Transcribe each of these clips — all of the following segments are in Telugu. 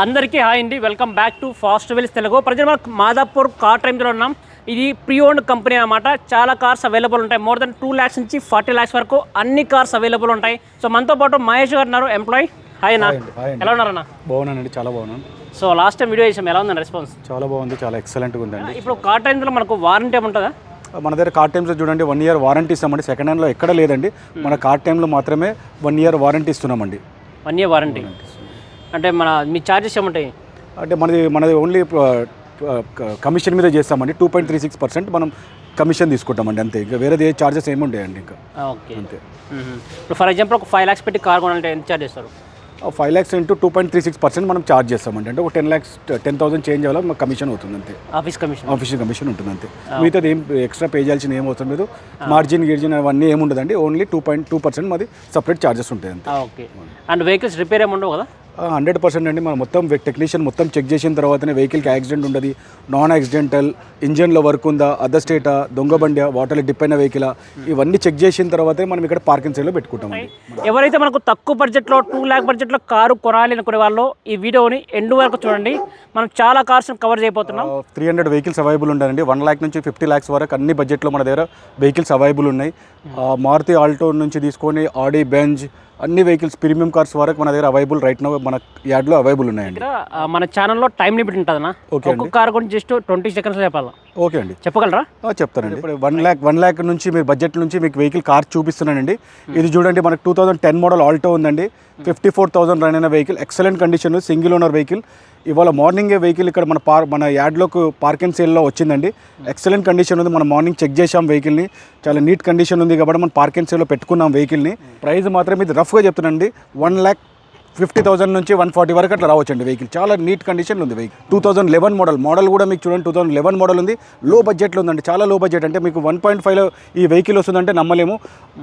అందరికీ హాయ్ అండి. Welcome back to Fast Wheels Telugu. ప్రజలు మనకు మాదాపూర్ కార్ టైమ్లో ఉన్నాం. ఇది ప్రీ ఓన్డ్ కంపెనీ అనమాట చాలా కార్స్ అవైలబుల్ ఉంటాయి. మోర్ దెన్ టూ ల్యాక్స్ నుంచి ఫార్టీ ల్యాక్స్ వరకు అన్ని కార్స్ అవైలబుల్ ఉంటాయి. సో మనతో పాటు మహేష్ గారు ఉన్నారు ఎంప్లాయీ హాయ్ అన్న. ఎలా ఉన్నారన్న బాగున్నానండి చాలా బాగున్నాను. సో లాస్ట్ టైం వీడియో చేసాం. ఎలా ఉందండి రెస్పాన్స్ చాలా బాగుంది చాలా ఎక్సలెంట్గా ఉందండి. ఇప్పుడు కార్ టైమ్లో మనకు వారంటీ ఏముంటుందా మన దగ్గర కార్ టైమ్స్ చూడండి వన్ ఇయర్ వారంటీ ఇస్తామండి. సెకండ్ హ్యాండ్లో ఎక్కడ లేదండి. మన కార్ టైంలో మాత్రమే వన్ ఇయర్ వారంటీ ఇస్తున్నామండి. వన్ ఇయర్ వారంటీ అంటే మన మీ ఛార్జెస్ ఏముంటాయి? అంటే మనది మనది ఓన్లీ కమిషన్ మీద చేస్తామండి. Two point three six percent మనం కమిషన్ తీసుకుంటామండి అంతే. ఇంకా వేరేది ఏ ఛార్జెస్ ఏమి ఉండేయండి ఇంకా ఓకే. అంతే. ఇప్పుడు ఫర్ ఎగ్జాంపుల్ ఒక ఫైవ్ ల్యాక్స్ పెట్టి కార్ కొనాలంటే ఎంత ఛార్జ్ చేస్తారు? Five lakhs into two point three six percent మనం ఛార్జ్ చేస్తామండి. అంటే ఒక ten lakhs ten thousand change అవ్వాలి మాకు కమిషన్ అవుతుంది అంతే. ఆఫీస్ కమిషన్ ఆఫీషియల్ కమిషన్ ఉంటుంది అంతే. మిగతాది ఏం ఎక్స్ట్రా పే చేయాల్సిన ఏం అవసరం లేదు. మార్జిన్ గిర్జిన్ అవన్నీ ఏమి ఉండదండి only two point two percent మాది సపరేట్ ఛార్జెస్ ఉంటాయి అంతే. ఓకే. అండ్ వెహికల్స్ రిపేర్ ఏమి ఉండవు కదా? హండ్రెడ్ పర్సెంట్ అండి. మనం మొత్తం టెక్నీషియన్ మొత్తం చెక్ చేసిన తర్వాతనే వెహికల్కి యాక్సిడెంట్ ఉండదు. నాన్ యాక్సిడెంటల్ ఇంజన్లో వర్క్ ఉందా అదర్ స్టేటా దొంగ బండి వాటర్లో డిప్ అయిన వెహికల్ ఇవన్నీ చెక్ చేసిన తర్వాతే మనం ఇక్కడ పార్కింగ్ సైడ్లో పెట్టుకుంటామండి ఎవరైతే మనకు తక్కువ బడ్జెట్లో టూ ల్యాక్ బడ్జెట్లో కారు కొనాలి అనుకునే వాళ్ళు ఈ వీడియోని ఎండ్ వరకు చూడండి. మనం చాలా కార్స్ కవర్ చేయబోతున్నాం. త్రీ హండ్రెడ్ వెహికల్స్ అవైలబుల్ ఉన్నాయండి వన్ ల్యాక్ నుంచి ఫిఫ్టీ ల్యాక్స్ వరకు అన్ని బడ్జెట్లో మన దగ్గర వెహికల్స్ అవైలబుల్ ఉన్నాయి. మారుతి ఆల్టో నుంచి తీసుకొని ఆడి బెంజ్ అన్ని వెహికల్స్ ప్రీమియం కార్స్ వరకు మన దగ్గర అవైలబుల్ రైట్ నో మన యార్డ్లో అవైలబుల్ ఉన్నాయండి. మన ఛానల్లో టైం లిమిట్ ఉంటుందన్నా. Okay ఒక్కొక్క కార్ గురించి జస్ట్ ట్వంటీ సెకండ్స్ చెప్పాలా? ఓకే అండి. చెప్పగలరా? చెప్తానండి. ఇప్పుడు వన్ ల్యాక్ వన్ ల్యాక్ నుంచి మీరు బడ్జెట్ నుంచి మీకు వెహికల్ కార్ చూపిస్తున్నానండి. ఇది చూడండి మనకు two thousand ten model Alto ఉందండి. ఫిఫ్టీ ఫోర్ థౌసండ్ రన్ అయిన vehicle excellent condition single owner vehicle ఇవాళ మార్నింగే వెహికల్ ఇక్కడ మన పార్ మన యార్డ్లోకి పార్కింగ్ సేల్లో వచ్చిందండి. ఎక్సలెంట్ కండిషన్ ఉంది. మనం మార్నింగ్ చెక్ చేసాం వెహికల్ని చాలా నీట్ కండిషన్ ఉంది కాబట్టి మనం పార్కింగ్ సేల్లో పెట్టుకున్నాం వెహికల్ని ప్రైస్ మాత్రం ఇది రఫ్గా చెప్తున్నానండి. వన్ ల్యాక్ ఫిఫ్టీ థౌసండ్ నుంచి వన్ ఫార్టీ వరకు అట్లా రావచ్చండి వెహికల్. చాలా నీట్ కండిషన్లో ఉంది vehicle. Two thousand eleven model model కూడా మీకు చూడండి టూ థౌసండ్ లెవెన్ మోడల్ ఉంది. లో బడ్జెట్లో ఉందండి చాలా లో బడ్జెట్ అంటే మీకు వన్ పాయింట్ ఫైవ్లో ఈ వెహికల్ వస్తుందంటే నమ్మలేము.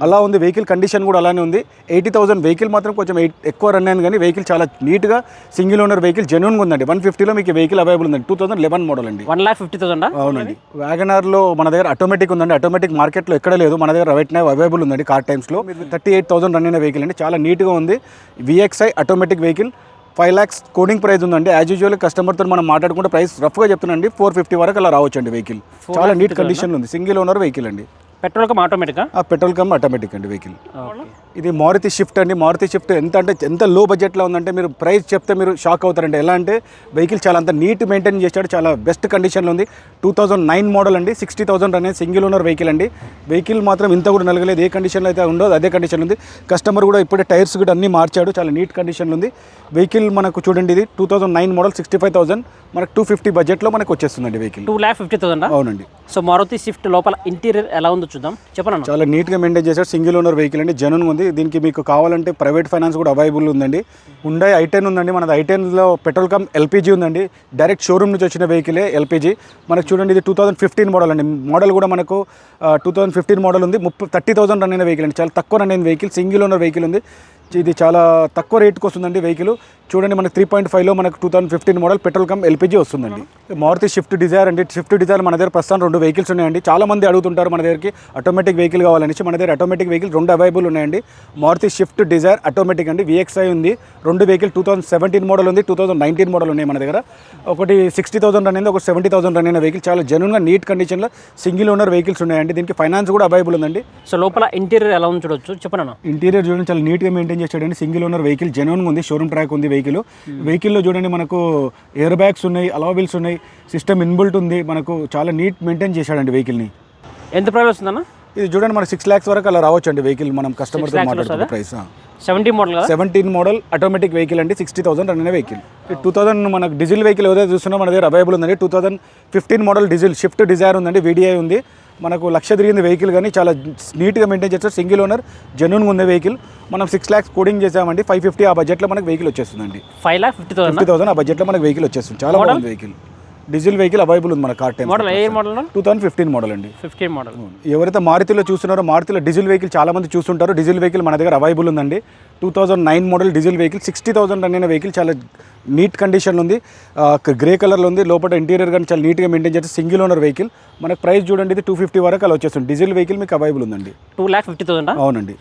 అలా ఉంది వెహికల్ కండిషన్ కూడా అలానే ఉంది. ఎయిటీ థౌసండ్ వెహికల్ మాత్రం కొంచెం ఎయిట్ ఎక్కువ రన్ అయింది కానీ వెహికల్ చాలా నీట్గా సింగిల్ ఓనర్ వెహికల్ జెన్యున్గా ఉందండి. వన్ ఫిఫ్టీలో మీకు వెహికల్ అవైలబుల్ ఉందండి. టూ థౌసండ్ లెవెన్ మోడల్ అండి. వన్ ల్యాక్ ఫిఫ్టీ థౌసండా? అవునండి. వ్యాగనార్లో మన దగ్గర ఆటోమేటిక్ ఉందండి. ఆటోమేటిక్ మార్కెట్లో ఎక్కడ లేదు. మన దగ్గర రైట్ నైవ్ అవైలబుల్ ఉందండి కార్ టైమ్స్లో థర్టీ ఎయిట్ థౌసండ్ రన్ అయిన వెహికల్ అండి. చాలా నీట్గా ఉంది. VXI automatic vehicle. Five lakhs quoting price ఉందండి. యాజ్ యూజువల్ కస్టమర్తో మనం మాట్లాడుకుంటే ప్రైస్ రఫ్గా చెప్తున్నాండి ఫోర్ ఫిఫ్టీ వరకు అలా రావచ్చు అండి వెహికల్. చాలా నీట్ కండిషన్లో ఉంది. సింగిల్ ఓనర్ వెహికల్ అండి. పెట్రోల్ కమ్ ఆటోమేటిక్గా ఆ పెట్రోల్ కమ్ ఆటోమేటిక్ అండి వెహికల్. ఇది మారుతి షిఫ్ట్ అండి. మారుతి షిఫ్ట్ ఎంత అంటే ఎంత లో బడ్జెట్లో ఉందంటే మీరు ప్రైస్ చెప్తే మీరు షాక్ అవుతారండి. ఎలా అంటే వెహికల్ చాలా అంత నీట్ మెయింటైన్ చేశాడు చాలా బెస్ట్ కండిషన్లో ఉంది. టూ థౌజండ్ నైన్ మోడల్ అండి. సిక్స్టీ థౌసండ్ అనేది సింగిల్ ఓనర్ వెహికల్ అండి. వెహికల్ మాత్రం ఇంత కూడా నలగలేదు. ఏ కండిషన్లో అయితే ఉండదు అదే కండిషన్లో ఉంది. కస్టమర్ కూడా ఇప్పుడే టైర్స్ కూడా అన్ని మార్చాడు. చాలా నీట్ కండిషన్లో ఉంది. వెహికల్ మనకు చూడండి ఇది two thousand nine model sixty five thousand మనకు టూ ఫిఫ్టీ బడ్జెట్లో మనకు వచ్చేస్తుందండి వెహికల్ టూ ల్యాక్ ఫిఫ్టీ థౌసండా అవునండి. సో మారుతి స్విఫ్ట్ లోపల ఇంటీరియర్ ఎలా ఉందో చూద్దాం. చెప్పనన్నా. చాలా నీట్గా మెయింటైన్ చేశారు సింగిల్ ఓనర్ వెహికల్ అండి. జెన్యున్ ఉంది. దీనికి మీకు కావాలంటే ప్రైవేట్ ఫైనాన్స్ కూడా అవైలబుల్ ఉందండి. ఉండే ఐటెన్ ఉందండి. మనది ఐటెన్లో పెట్రోల్ కమ్ ఎల్పిజి ఉందండి. డైరెక్ట్ షోరూమ్ నుంచి వచ్చిన వెహికలే ఎల్పిజి మనకు చూడండి ఇది టూ థౌసండ్ ఫిఫ్టీన్ మోడల్ అండి. మోడల్ కూడా మనకు టూ థౌసండ్ ఫిఫ్టీన్ మోడల్ ఉంది. ముప్పై థర్టీ థౌసండ్ రన్ అయిన వెహికల్ అండి. చాలా తక్కువ రన్ అయిన వెహికల్ సింగిల్ ఓనర్ వెహికల్ ఉంది. ఇది చాలా తక్కువ రేట్కి వస్తుందండి వెహికల్. చూడండి మనకి త్రీ పాయింట్ ఫైవ్లో మనకు two thousand fifteen model petrol cum LPG వస్తుందండి. మారుతి షిఫ్ట్ డిజైర్ అండి. షిఫ్ట్ డిజైర్ మన దగ్గర ప్రస్తుతం రెండు వెహికల్స్ ఉన్నాయండి. చాలా మంది అడుగుతుంటారు మన దగ్గరికి ఆటోమేటిక్ వెహికల్ కావాలనేసి. మన దగ్గర ఆటోమేటిక్ వెహికల్ రెండు అవైలబుల్ ఉన్నాయండి. మారుతి షిఫ్ట్ డిజైర్ ఆటోమేటిక్ అండి. విఎక్స్ఐ ఉంది. రెండు vehicle two thousand seventeen model ఉంది. టూ థౌసండ్ నైన్టీన్ మోడల్ ఉన్నాయి మన దగ్గర. ఒకటి సిక్స్టీ థౌసండ్ రన్ అయింది. ఒక సెవెంటీ థౌసండ్ రన్ అయిన వెహికల్ చాలా జెన్యున్గా నీట్ కండిషన్లో సింగిల్ ఓనర్ వెహికల్స్ ఉన్నాయండి. దీనికి ఫైనాన్స్ కూడా అవైలబుల్ ఉందండి. సో లోపల ఇంటీరియర్ ఎలా ఉంది చూడొచ్చు. చెప్పనన్నా ఇంటీరియర్ చూడండి చాలా నీట్గా మెయింటైన్ చేసాడండి సింగిల్ ఓనర్ వెహికల్ జెన్యున్గా ఉంది షోరూమ్ ట్రాక్ ఉంది వెహికల్. వెహికల్లో చూడండి మనకు ఎయిర్ బ్యాగ్స్ ఉన్నాయి అలావిల్స్ ఉన్నాయి సిస్టమ్ ఇన్బుల్ట్ ఉంది మనకు చాలా నీట్ మెయింటైన్ చేశాడండి వెహికల్ని. ఎంత ప్రైస్ వస్తుందన్న? ఇది చూడండి మనకు సిక్స్ ల్యాక్స్ వరకు అలా రావచ్చు అండి వెహికల్ మనం కస్టమర్తో మాట్లాడుతున్న price seventy model seventeen model automatic vehicle అండి సిక్స్టీ థౌసండ్ అయిన వెహికల్ టూ థౌసండ్ మనకు డీజిల్ వెహికల్ ఏదైతే చూస్తున్నా మన దగ్గర అవైలబుల్ ఉందండి. Two thousand fifteen model diesel Swift Dzire ఉందండి వీడిఐ ఉంది. మనకు లక్ష తిరిగింది వెహికల్ కానీ చాలా నీట్గా మెయింటైన్ చేస్తారు. సింగిల్ ఓనర్ జెన్యున్గా ఉంది వెహికల్ మనం సిక్స్ ల్యాక్స్ కోడింగ్ చేసామండి. ఫైవ్ ఫిఫ్టీ ఆ బడ్జెట్లో మనకు వెహికల్ వచ్చేస్తుందండి. Five lakh fifty thousand fifty thousand ఆ బడ్జెట్లో మనకు వెహికల్ వచ్చేస్తుంది. చాలా బాగుంది వెహికల్ డీజిల్ వెహికల్ అవైలబుల్ ఉంది మన కార్ టైం మోడల్ ఏ model? Two thousand fifteen model అండి. Fifteen model. ఎవరైతే మారుతిలో చూస్తున్నారో మారుతిలో డీజిల్ వెహికల్ చాలా మంది చూస్తుంటారు. డీజిల్ వెహికల్ మన దగ్గర అవైలబుల్ ఉందండి. Two thousand nine model diesel vehicle sixty thousand అయిన వెహికల్ చాలా నీట్ కండిషన్లో ఉంది. గ్రే కలర్లో ఉంది. లోపల ఇంటీరియర్ కానీ చాలా నీట్గా మెయింటైన్ చేస్తే సింగిల్ ఓనర్ వెహికల్ మనకు ప్రైస్ చూడండి ఇది టూ ఫిఫ్టీ వరకు అలా వచ్చేస్తుంది. డీజిల్ వెహికల్ మీకు అవైలబుల్ ఉందండి. టూ ల్యాక్ ఫిఫ్టీ థౌసండ్ అవునండి.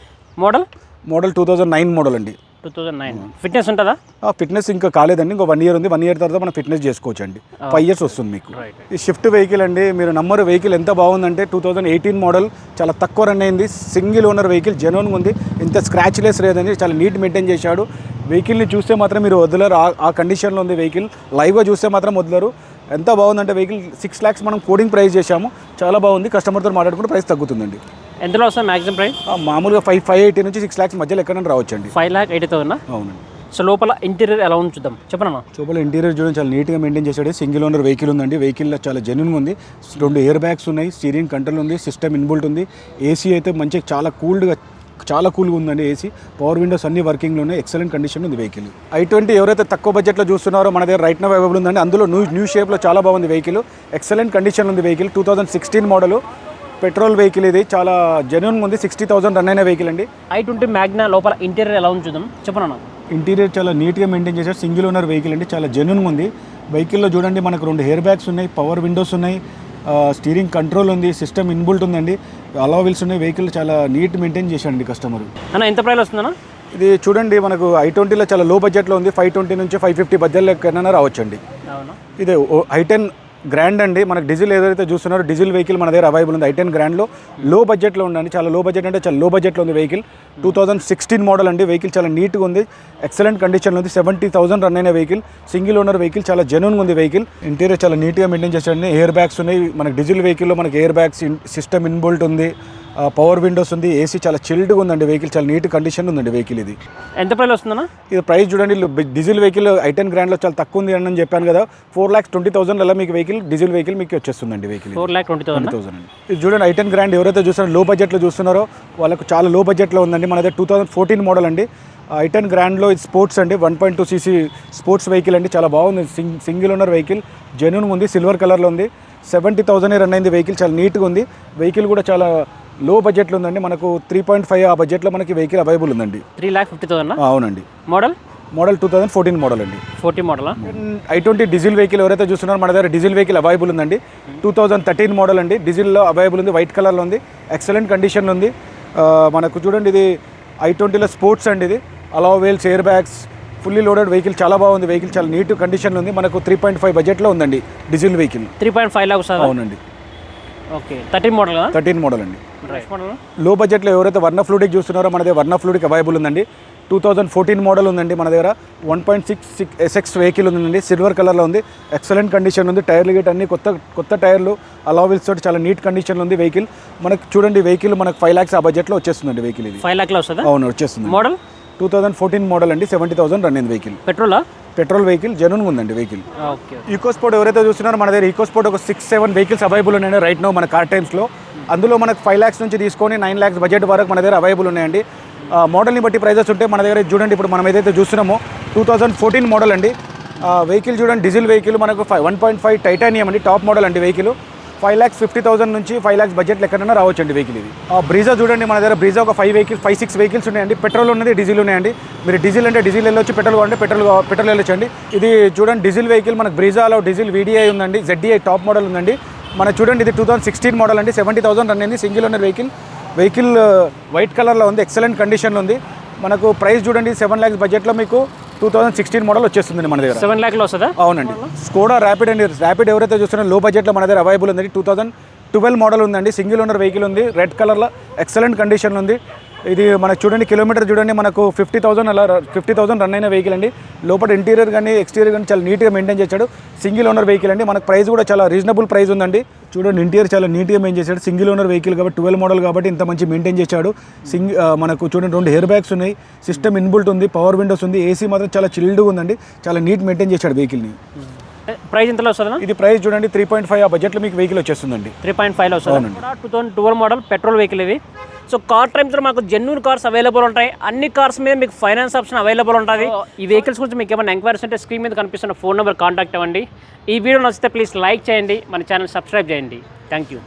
Model? Model two thousand nine model అండి. Two thousand nine. ఫిట్నెస్ ఉంటుందా? ఫిట్నెస్ ఇంకా కాలేదండి. ఇంకో వన్ ఇయర్ ఉంది. వన్ ఇయర్ తర్వాత మనం ఫిట్నెస్ చేసుకోవచ్చు అండి ఫైవ్ ఇయర్స్ వస్తుంది మీకు. ఈ షిఫ్ట్ వెహికల్ అండి మీరు నంబర్ వెహికల్ ఎంత బాగుందంటే టూ థౌజండ్ ఎయిటీన్ మోడల్ చాలా తక్కువ రన్ అయింది. సింగిల్ ఓనర్ వెహికల్ జెన్యున్ ఉంది. ఇంత స్క్రాచ్ లెస్ లేదండి. చాలా నీట్ మెయింటైన్ చేశాడు. వెహికల్ని చూస్తే మాత్రం మీరు వదలరు. ఆ- ఆ కండిషన్లో ఉంది వెహికల్. లైవ్గా చూస్తే మాత్రం వదలరు. ఎంత బాగుందంటే వెహికల్ సిక్స్ ల్యాక్స్ మనం కోడింగ్ ప్రైస్ చేశాము. చాలా బాగుంది. కస్టమర్తో మాట్లాడుకుంటే ప్రైస్ తగ్గుతుందండి. ఎంతలో వస్తుంది మ్యాక్సిమం ప్రైస్ మామూలుగా ఫైవ్ ఫైవ్ ఎయిటీ నుంచి సిక్స్ ల్యాక్స్ మధ్యలో ఎక్కడైనా రావచ్చండి. ఫైవ్ ల్యాక్ ఎయిటీ థౌసండ్ అవునండి. సో లోపల ఇంటీరియర్ ఎలా ఉంది చూద్దాం. చెప్పనమ్మా చూపల ఇంటీరియర్ చూడండి చాలా నీట్గా మెయింటైన్ చేశాడు. సింగిల్ ఓనర్ వెహికల్ ఉందండి. వెహికల్లో చాలా జెన్యున్గా ఉంది. రెండు ఎయిర్ బ్యాగ్స్ ఉన్నాయి స్టీరింగ్ కంట్రోల్ ఉంది సిస్టమ్ ఇన్బుల్ట్ ఉంది. ఏసీ అయితే మంచిగా చాలా కూల్డ్గా చాలా కూల్గా ఉందండి ఏసీ పవర్ విండోస్ అన్ని వర్కింగ్లో ఉన్నాయి. ఎక్సలెంట్ కండిషన్ ఉంది వెహికల్ ఐ ట్వంటీ ఎవరైతే తక్కువ బడ్జెట్లో చూస్తున్నారో మన దగ్గర రైట్ నో అవైలబుల్ ఉందండి. అందులో న్యూ న్యూ షేప్లో చాలా బాగుంది వెహికల్ ఎక్సలెంట్ కండిషన్ ఉంది vehicle two thousand sixteen model petrol vehicle ఇది. చాలా జెన్యున్ ఉంది. సిక్స్టీ థౌసండ్ రన్ అయిన వెహికల్ అండి. ఐ ట్వంటీ మ్యాగ్నా లోపల ఇంటీరియర్ ఎలా ఉంది చూద్దాం చెప్పనన్నా ఇంటీరియర్ చాలా నీట్గా మెయింటైన్ చేశారు. సింగిల్ ఓనర్ వెహికల్ అండి. చాలా జెన్యున్గా ఉంది. వెహికల్లో చూడండి మనకు రెండు హెయిర్ బ్యాగ్స్ ఉన్నాయి పవర్ విండోస్ ఉన్నాయి స్టీరింగ్ కంట్రోల్ ఉంది సిస్టమ్ ఇన్బుల్ట్ ఉందండి. అలా వీల్స్ ఉన్నాయి. వెహికల్ చాలా నీట్ మెయింటైన్ చేశాడండి కస్టమర్ అన్న ఎంత ప్రైస్ వస్తుందన్నా? ఇది చూడండి మనకు ఐ ట్వంటీలో చాలా లో బడ్జెట్లో ఉంది. ఫైవ్ ట్వంటీ నుంచి ఫైవ్ ఫిఫ్టీ బడ్జెట్లో ఎక్కడైనా రావచ్చండి. ఇది ఐ టెన్ గ్రాండ్ అండి. మనకు డీజిల్ ఏదైతే చూస్తున్నారో డీజిల్ వెహికల్ మన దగ్గర అవైలబుల్ ఉంది. ఐ టెన్ గ్రాండ్లో. లో బడ్జెట్లో ఉందండి. చాలా లో బడ్జెట్ అంటే చాలా లో బడ్జెట్లో ఉంది vehicle. Two thousand sixteen model అండి. వెహికల్ చాలా నీట్గా ఉంది. ఎక్సలెంట్ కండిషన్లో ఉంది. సెవెంటీ థౌసండ్ రన్ అయిన వెహికల్. సింగిల్ ఓనర్ వెహికల్ చాలా జెన్యున్గా ఉంది వెహికల్ ఇంటీరియర్ చాలా నీట్గా మెయింటైన్ చేశాడండి. ఎయిర్ బ్యాగ్స్ ఉన్నాయి. మనకి డీజిల్ వెహికల్లో మనకి ఎయిర్ బ్యాగ్స్ సిస్టమ్ ఇన్బుల్ట్ ఉంది. పవర్ విండోస్ ఉంది ఏసీ చాలా చిల్డ్గా ఉందండి వెహికల్ చాలా నీట్ కండిషన్ ఉందండి వెహికల్ ఇది. ఎంత ప్రైస్ వస్తుందన్నా? ఇది ప్రైస్ చూడండి డీజిల్ వెహికల్ ఐ టెన్ గ్రాండ్లో చాలా తక్కువ ఉంది అని చెప్పాను కదా ఫోర్ ల్యాక్స్ ట్వంటీ థౌసండ్ అలా మీకు వెహికల్ డీజిల్ వెహికల్ మీకు వచ్చేస్తుందండి vehicle four lakh twenty thousand ఇది చూడండి ఐ టెన్ గ్రాండ్ ఎవరైతే చూస్తారో లో బడ్జెట్లో చూస్తున్నారో వాళ్ళకు చాలా లో బడ్జెట్లో ఉందండి. మన దగ్గర టూ థౌసండ్ ఫోర్టీన్ మోడల్ అండి ఐ టెన్ గ్రాండ్లో ఇది స్పోర్ట్స్ అండి. One point two CC sports vehicle అండి. చాలా బాగుంది. Singh single owner vehicle genuine ఉంది సిల్వర్ కలర్లో ఉంది. సెవెంటీ థౌసండ్ రన్ అయింది వెహికల్ చాలా నీట్గా ఉంది. వెహికల్ కూడా చాలా లో బడ్జెట్లో ఉందండి మనకు త్రీ పాయింట్ ఫైవ్ ఆ బడ్జెట్లో మనకి వెహికల్ అవైలబుల్ ఉందండి. త్రీ ల్యాక్ ఫిఫ్టీ థౌసండ్ అవునండి. Model model two thousand fourteen model అండి. ఫోర్టీ మోడలా ఐ ట్వంటీ డీజిల్ వెహికల్ ఎవరైతే చూస్తున్నారో మన దగ్గర డీజిల్ వెహికల్ అవైలబుల్ ఉందండి. టూ థౌజండ్ థర్టీన్ మోడల్ అండి. డీజిల్లో అవైలబుల్ ఉంది వైట్ కలర్లో ఉంది ఎక్సలెంట్ కండిషన్లో ఉంది. మనకు చూడండి ఇది ఐ ట్వంటీలో స్పోర్ట్స్ అండి ఇది. అలా wheels air bags fully loaded vehicle చాలా బాగుంది వెహికల్ చాలా నీట్ కండిషన్లో ఉంది. మనకు త్రీ పాయింట్ ఫైవ్ బడ్జెట్లో ఉందండి diesel vehicle three point five వస్తుందా. అవునండి. Okay. Thirteen model thirteen model అండి. లో బడ్జెట్లో ఎవరైతే వర్ణ ఫ్లూడిక్ చూస్తున్నారో మన దగ్గర వర్ణ ఫ్లూడిక్ అవైలబుల్ ఉందండి. టూ థౌజండ్ ఫోర్టీన్ మోడల్ ఉందండి మన దగ్గర. One point six six SX vehicle ఉందండి సిల్వర్ కలర్లో ఉంది. ఎక్సలెంట్ కండిషన్ ఉంది. టైర్లు గిట్ అన్ని కొత్త కొత్త టైర్లు అలావిల్స్ తోటి చాలా నీట్ కండిషన్లో ఉంది వెహికల్ మనకు చూడండి వెహికల్ మనకు ఫైవ్ ల్యాక్స్ ఆ బడ్జెట్లో వచ్చేస్తుందండి వెహికల్ ఇది. ఫైవ్ ల్యాక్లో వస్తుందా? అవును వచ్చేస్తుంది model? Two thousand fourteen model అండి సెవెంటీ థౌసండ్ రన్ అయింది వెహికల్ పెట్రోలా? పెట్రోల్ వెహికల్ జెన్యున్ ఉందండి వెహికల్. ఓకే ఈకో స్పోర్ట్ ఎవరైతే చూస్తున్నారో మన దగ్గర ఈకో స్పోర్ట్ ఒక సిక్స్ సెవెన్ వెహికల్స్ అవైలబుల్ ఉన్నాయండి రైట్ నో మన కార్ టైమ్స్లో అందులో మనకు ఫైవ్ ల్యాక్స్ నుంచి తీసుకొని నైన్ ల్యాక్స్ బడ్జెట్ వరకు మన దగ్గర అవైలబుల్ ఉన్నాయండి. మోడల్ని బట్టి ప్రైజెస్ ఉంటే మన దగ్గర చూడండి ఇప్పుడు మనం ఏదైతే చూస్తున్నామో టూ థౌజండ్ ఫోర్టీన్ మోడల్ అండి. వెహికల్ చూడండి డీజిల్ వెహికల్ మనకు five one point five titanium అండి టాప్ మోడల్ అండి vehicle five lakhs fifty thousand నుంచి ఫైవ్ ల్యాక్స్ బడ్జెట్ ఎక్కడైనా రావచ్చండి వెహికల్ ఇది. ఆ బ్రీజా చూడండి మన దగ్గర బ్రీజా ఒక five vehicle five six vehicles ఉన్నాయండి. పెట్రోల్ ఉన్నది డీజిల్ ఉన్నాయండి. మీరు డీజిల్ అంటే డీజిల్ వెళ్ళొచ్చు పెట్రోల్ అంటే పెట్రోల్ పెట్రోల్ వెళ్ళొచ్చండి. ఇది చూడండి డీజిల్ వెహికల్ మనకు బ్రీజాలో డీజిల్ వీడిఐ ఉందండి జెడ్డీఐ టాప్ మోడల్ ఉందండి. మన చూడండి ఇది టూ థౌసండ్ సిక్స్టీన్ మోడల్ అండి. సెవెంటీ థౌసండ్ రన్ అయింది. Single owner vehicle vehicle white కలర్లో ఉంది ఎక్సలెంట్ కండిషన్లో ఉంది. మనకు ప్రైస్ చూడండి సెవెన్ ల్యాక్స్ బడ్జెట్లో మీకు టూ థౌసండ్ సిక్స్టీన్ మోడల్ వచ్చేస్తుంది మన దగ్గర. సెవెన్ ల్యాక్లో వస్తుందా? అవునండి. స్కోడా ర్యాపిడ్ అండి ర్యాపిడ్ ఎవరైతే చూస్తున్నారో లో బడ్జెట్లో మన దగ్గర అవైలబుల్ ఉందండి. టూ థౌసండ్ ట్వెల్వ్ మోడల్ ఉందండి. సింగిల్ ఓనర్ వెహికల్ ఉంది. రెడ్ కలర్లో ఎక్సలెంట్ కండిషన్లో ఉంది. ఇది మనకు చూడండి కిలోమీటర్ చూడండి మనకు ఫిఫ్టీ థౌసండ్ అలా ఫిఫ్టీ థౌసండ్ రన్ అయిన వెహికల్ అండి. లోపల ఇంటీరియర్ కానీ ఎక్స్టీరియర్ కానీ చాలా నీట్గా మెయింటైన్ చేశాడు. సింగిల్ ఓనర్ వెహికల్ అండి. మనకు ప్రైస్ కూడా చాలా రీజనబుల్ ప్రైస్ ఉందండి. చూడండి ఇంటీరియర్ చాలా నీట్గా మెయింటైన్ చేశాడు. సింగిల్ ఓనర్ వెహికల్ కాబట్టి ట్వెల్వ్ మోడల్ కాబట్టి ఇంత మంచి మెయింటైన్ చేశాడు. సింగ్ మనకు చూడండి రెండు హెయిర్ బ్యాగ్స్ ఉన్నాయి. సిస్టమ్ ఇన్బుల్ట్ ఉంది పవర్ విండోస్ ఉంది. ఏసీ మాత్రం చాలా చిల్డ్గా ఉందండి. చాలా నీట్ మెయింటైన్ చేశాడు వెహికల్ని ప్రైస్ ఎంతలో వస్తుందా ఇది ప్రైస్ చూడండి త్రీ పాయింట్ ఫైవ్ ఆ బడ్జెట్లో మీకు వెహికల్ వచ్చేస్తుందండి. త్రీ పాయింట్ ఫైవ్లో వస్తుంది. Two thousand twelve model petrol vehicle ఇది సో కార్ టైమ్స్లో మాకు జెన్యున్ కార్స్ అవైలబుల్ ఉంటాయి. అన్ని కార్స్ మీద మీకు ఫైనాన్స్ ఆప్షన్ అవైలబుల్ ఉంటుంది. ఈ వెహికల్స్ గురించి మీకు ఏమైనా ఎంక్వైరీస్ ఉంటే స్క్రీన్ మీద కనిపిస్తున్న ఫోన్ నెంబర్ కాంటాక్ట్ అవ్వండి. ఈ వీడియో నచ్చితే ప్లీజ్ లైక్ చేయండి. మన ఛానల్ సబ్స్క్రైబ్ చేయండి. Thank you